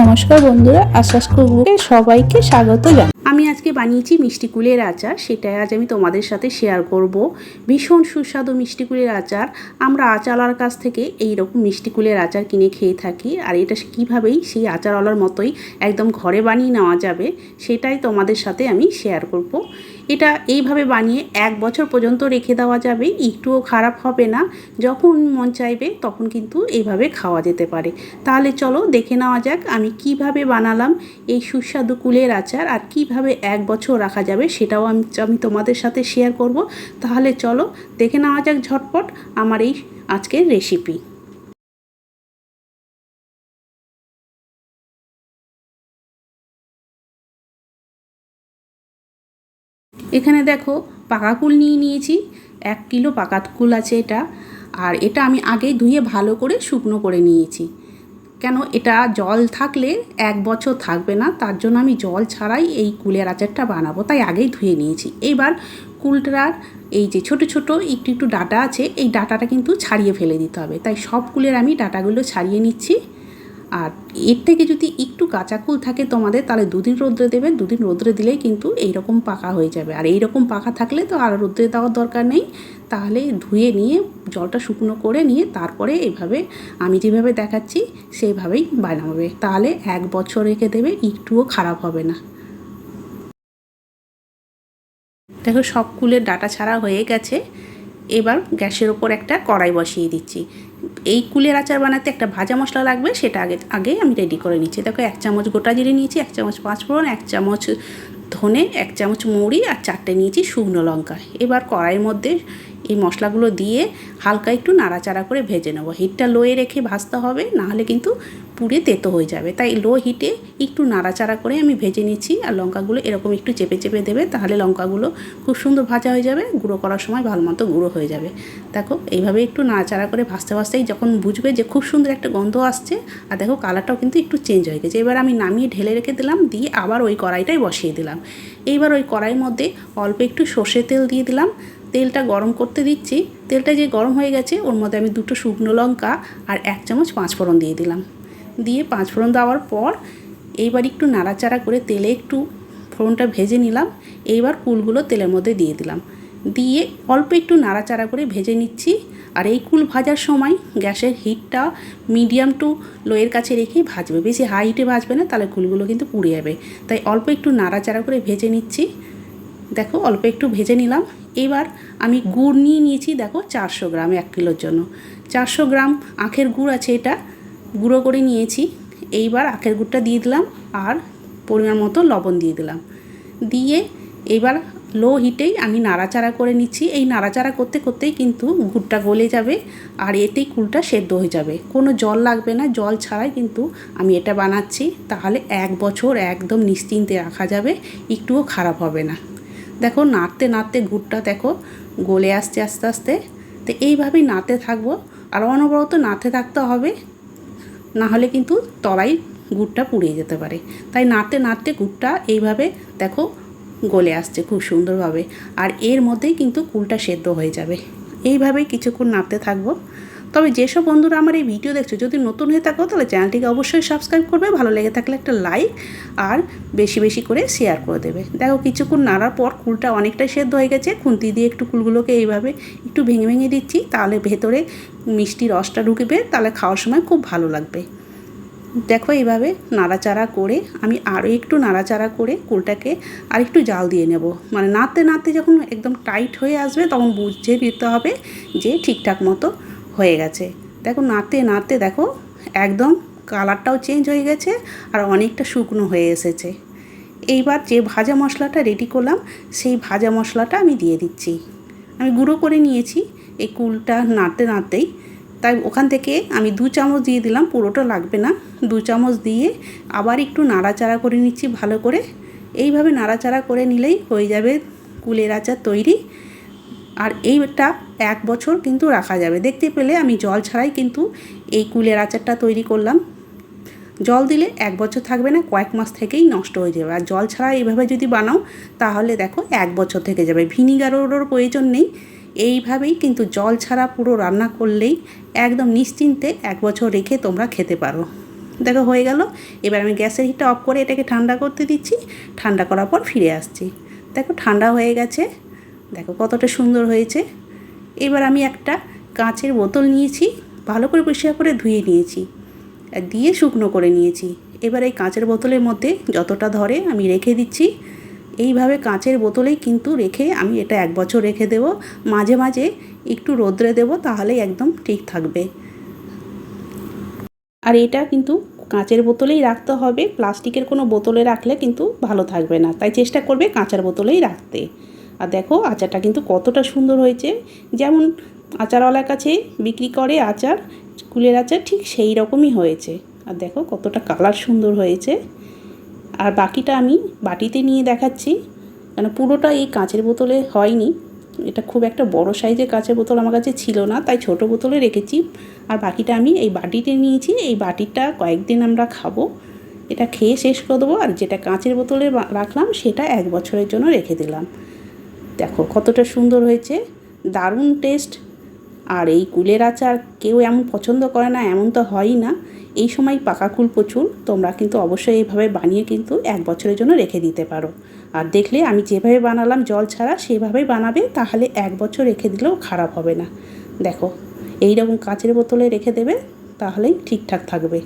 নমস্কার বন্ধুরা আশ্বাস কুকুরকে সবাইকে স্বাগত জানাই। আমি আজকে বানিয়েছি মিষ্টি কুলের আচার, সেটাই আজ আমি তোমাদের সাথে শেয়ার করব। ভীষণ সুস্বাদু মিষ্টি কুলের আচার। আমরা আচারওয়ালার কাছ থেকে এই রকম মিষ্টি কুলের আচার কিনে খেয়ে থাকি, আর এটা কীভাবেই সেই আচারওয়ালার মতোই একদম ঘরে বানিয়ে নেওয়া যাবে, সেটাই তোমাদের সাথে আমি শেয়ার করব। এটা এইভাবে বানিয়ে এক বছর পর্যন্ত রেখে দেওয়া যাবে, একটুও খারাপ হবে না। যখন মন চাইবে তখন কিন্তু এইভাবে খাওয়া যেতে পারে। তাহলে চলো দেখে নেওয়া যাক আমি কীভাবে বানালাম এই সুস্বাদু কুলের আচার আর কীভাবে এক বছর রাখা যাবে সেটাও আমি আমি তোমাদের সাথে শেয়ার করব। তাহলে চলো দেখে নেওয়া যাক ঝটপট আমার এই আজকের রেসিপি এখানে দেখো পাকা কুল নিয়ে নিয়েছি, এক কিলো পাকা কুল আছে এটা, আর এটা আমি আগেই ধুয়ে ভালো করে শুকনো করে নিয়েছি। কেন এটা জল থাকলে এক বছর থাকবে না, তার জন্য আমি জল ছাড়াই এই কুলের আচারটা বানাবো, তাই আগেই ধুয়ে নিয়েছি। এইবার কুলটার এই যে ছোট ছোট একটু একটু ডাটা আছে, এই ডাটাটা কিন্তু ছাড়িয়ে ফেলে দিতে হবে। তাই সব কুলের আমি ডাটাগুলো ছাড়িয়ে নিচ্ছি। আর এর থেকে যদি একটু কাঁচা কুল থাকে তোমাদের, তাহলে দুদিন রোদ্রে দেবে, দুদিন রোদ্রে দিলেই কিন্তু এইরকম পাকা হয়ে যাবে। আর এইরকম পাকা থাকলে তো আর রোদ্রে দেওয়ার দরকার নেই। তাহলে ধুয়ে নিয়ে, জলটা শুকনো করে নিয়ে তারপরে এভাবে আমি যেভাবে দেখাচ্ছি সেইভাবেই বানাবে। তাহলে এক বছর রেখে দেবে, একটুও খারাপ হবে না। দেখো, সব কুলের ডাটা ছাড়া হয়ে গেছে। এবার গ্যাসের ওপর একটা কড়াই বসিয়ে দিচ্ছি। এই কুলের আচার বানাতে একটা ভাজা মশলা লাগবে, সেটা আগে আগে আমি রেডি করে নিচ্ছি। দেখো, এক চামচ গোটা জিরে নিয়েছি, এক চামচ পাঁচফোড়ন, এক চামচ ধনে, এক চামচ মুড়ি আর চারটে নিয়েছি শুকনো লঙ্কা। এবার কড়াইয়ের মধ্যে এই মশলাগুলো দিয়ে হালকা একটু নাড়াচাড়া করে ভেজে নেব। হিটটা লোয়ে রেখে ভাজতে হবে, নাহলে কিন্তু পুড়ে তেতো হয়ে যাবে। তাই লো হিটে একটু নাড়াচাড়া করে আমি ভেজে নিচ্ছি আর লঙ্কাগুলো এরকম একটু চেপে চেপে দেবে তাহলে লঙ্কাগুলো খুব সুন্দর ভাজা হয়ে যাবে, গুঁড়ো করার সময় ভালো মতো গুঁড়ো হয়ে যাবে। দেখো, এইভাবে একটু নাড়াচাড়া করে ভাজতে ভাজতেই যখন বুঝবে যে খুব সুন্দর একটা গন্ধ আসছে আর দেখো কালারটাও কিন্তু একটু চেঞ্জ হয়ে গেছে। এবার আমি নামিয়ে ঢেলে রেখে দিলাম, দিয়ে আবার ওই কড়াইটাই বসিয়ে দিলাম। এইবার ওই কড়াইয়ের মধ্যে অল্প একটু সর্ষে তেল দিয়ে দিলাম। তেলটা গরম করতে দিচ্ছি। তেলটা যে গরম হয়ে গেছে, ওর মধ্যে আমি দুটো শুকনো লঙ্কা আর এক চামচ পাঁচফোড়ন দিয়ে দিলাম। দিয়ে পাঁচফোড়ন দেওয়ার পর এইবার একটু নাড়াচাড়া করে তেলে একটু ফোড়নটা ভেজে নিলাম। এইবার কুলগুলো তেলের মধ্যে দিয়ে দিলাম। দিয়ে অল্প একটু নাড়াচাড়া করে ভেজে নিচ্ছি। আর এই কুল ভাজার সময় গ্যাসের হিটটা মিডিয়াম টু লোয়ের কাছে রেখেই ভাজবে। বেশি হাই হিটে ভাজবে না, তাহলে কুলগুলো কিন্তু পুড়ে যাবে। তাই অল্প একটু নাড়াচাড়া করে ভেজে নিচ্ছি। দেখো, অল্প একটু ভেজে নিলাম। এবার আমি গুড় নিয়ে নিয়েছি, দেখো, চারশো গ্রাম এক কিলোর জন্য। চারশো গ্রাম আখের গুড় আছে এটা। গুঁড়ো করে নিয়েছি। এইবার আখের গুড়টা দিয়ে দিলাম আর পরিমাণ মতো লবণ দিয়ে দিলাম। দিয়ে এবার লো হিটেই আমি নাড়াচাড়া করে নিচ্ছি। এই নাড়াচাড়া করতে করতেই কিন্তু গুড়টা গলে যাবে আর এতেই কুলটা সেদ্ধ হয়ে যাবে। কোনো জল লাগবে না, জল ছাড়াই কিন্তু আমি এটা বানাচ্ছি। তাহলে এক বছর একদম নিশ্চিন্তে রাখা যাবে, একটুও খারাপ হবে না। দেখো, নাড়তে নাড়তে গুড়টা দেখো গলে আসছে আস্তে আস্তে। তো এইভাবেই নাড়তে থাকব। আর অনবরত নাড়তে থাকতে হবে। না হলে কিন্তু তলায় গুড়টা পুড়িয়ে যেতে পারে। তাই নাড়তে নাড়তে গুড়টা এইভাবে দেখো গলে আসছে খুব সুন্দরভাবে। আর এর মধ্যেই কিন্তু কুলটা সেদ্ধ হয়ে যাবে। এইভাবেই কিছুক্ষণ নাড়তে থাকব। তবে যেসব বন্ধুরা আমার এই ভিডিও দেখছ, যদি নতুন হয়ে থাকো, তাহলে চ্যানেলটিকে অবশ্যই সাবস্ক্রাইব করবে, ভালো লেগে থাকলে একটা লাইক আর বেশি বেশি করে শেয়ার করে দেবে। দেখো, কিছুক্ষণ নাড়ার পর কুলটা অনেকটাই সেদ্ধ হয়ে গেছে, খুন্তি দিয়ে একটু কুলগুলোকে এইভাবে একটু ভেঙে ভেঙে দিচ্ছি, তাহলে ভেতরে মিষ্টি রসটা ঢুকবে, তাহলে খাওয়ার সময় খুব ভালো লাগবে। দেখো, এইভাবে নাড়াচাড়া করে আমি আরও একটু নাড়াচাড়া করে কুলটাকে আর একটু জাল দিয়ে নেব। মানে নাড়তে নাড়তে যখন একদম টাইট হয়ে আসবে, তখন বুঝে নিতে হবে যে ঠিকঠাক মতো হয়ে গেছে। দেখো নাড়তে নাড়তে দেখো একদম কালারটাও চেঞ্জ হয়ে গেছে আর অনেকটা শুকনো হয়ে এসেছে। এইবার যে ভাজা মশলাটা রেডি করলাম, সেই ভাজা মশলাটা আমি দিয়ে দিচ্ছি। আমি গুঁড়ো করে নিয়েছি এই কুলটা নাড়তে নাড়তেই। তাই ওখান থেকে আমি দু চামচ দিয়ে দিলাম, পুরোটা লাগবে না। দু চামচ দিয়ে আবার একটু নাড়াচাড়া করে নিচ্ছি ভালো করে। এইভাবে নাড়াচাড়া করে নিলেই হয়ে যাবে কুলের আচার তৈরি। আর এইটা এক বছর কিন্তু রাখা যাবে। দেখতে পেলে আমি জল ছাড়াই কিন্তু এই কুলের আচারটা তৈরি করলাম। জল দিলে এক বছর থাকবে না, কয়েক মাস থেকেই নষ্ট হয়ে যাবে। আর জল ছাড়া এইভাবে যদি বানাও, তাহলে দেখো এক বছর থেকে যাবে। ভিনিগারেরও প্রয়োজন নেই। এইভাবেই কিন্তু জল ছাড়া পুরো রান্না করলেই একদম নিশ্চিন্তে এক বছর রেখে তোমরা খেতে পারো। দেখো হয়ে গেল। এবার আমি গ্যাসের হিটটা অফ করে এটাকে ঠান্ডা করতে দিচ্ছি। ঠান্ডা করার পর ফিরে আসছি। দেখো ঠান্ডা হয়ে গেছে। দেখো কতটা সুন্দর হয়েছে। এবার আমি একটা কাঁচের বোতল নিয়েছি, ভালো করে পরিষ্কার করে ধুয়ে নিয়েছি আর দিয়ে শুকনো করে নিয়েছি। এবার এই কাঁচের বোতলের মধ্যে যতটা ধরে আমি রেখে দিচ্ছি, এইভাবে কাঁচের বোতলেই কিন্তু রেখে আমি এটা এক বছর রেখে দেবো। মাঝে মাঝে একটু রোদ্রে দেবো তাহলেই একদম ঠিক থাকবে। আর এটা কিন্তু কাঁচের বোতলেই রাখতে হবে, প্লাস্টিকের কোনো বোতলে রাখলে কিন্তু ভালো থাকবে না। তাই চেষ্টা করবে কাঁচার বোতলেই রাখতে। আর দেখো আচারটা কিন্তু কতটা সুন্দর হয়েছে। যেমন আচারওয়ালার কাছে বিক্রি করে আচার, কুলের আচার ঠিক সেই রকমই হয়েছে। আর দেখো কতটা কালার সুন্দর হয়েছে। আর বাকিটা আমি বাটিতে নিয়ে দেখাচ্ছি। কেন পুরোটা এই কাঁচের বোতলে হয়নি। এটা খুব একটা বড় সাইজের কাঁচের বোতল আমার কাছে ছিল না, তাই ছোট বোতলে রেখেছি। আর বাকিটা আমি এই বাটিতে নিয়েছি। এই বাটিটা কয়েকদিন আমরা খাব। এটা খেয়ে শেষ করে দেবো। আর যেটা কাঁচের বোতলে রাখলাম সেটা এক বছরের জন্য রেখে দিলাম। দেখো কতটা সুন্দর হয়েছে, দারুণ টেস্ট আর এই কুলের আচার কেউ এমন পছন্দ করে না, এমন তো হয়ই না। এই সময় পাকা কুল প্রচুর, তোমরা কিন্তু অবশ্যই এইভাবে বানিয়ে কিন্তু এক বছরের জন্য রেখে দিতে পারো। আর দেখলে আমি যেভাবে বানালাম জল ছাড়া সেভাবেই বানাবে, তাহলে এক বছর রেখে দিলেও খারাপ হবে না। দেখো এই রকম কাঁচের বোতলে রেখে দেবে তাহলেই ঠিকঠাক থাকবে।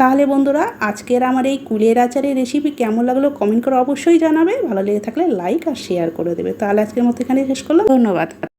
তাহলে বন্ধুরা, আজকের আমার এই কুলের আচারের রেসিপি কেমন লাগল কমেন্ট করে অবশ্যই জানাবে। ভালো লেগে থাকলে লাইক আর শেয়ার করে দেবে। তাহলে আজকের মতো এখানে শেষ করলাম। ধন্যবাদ।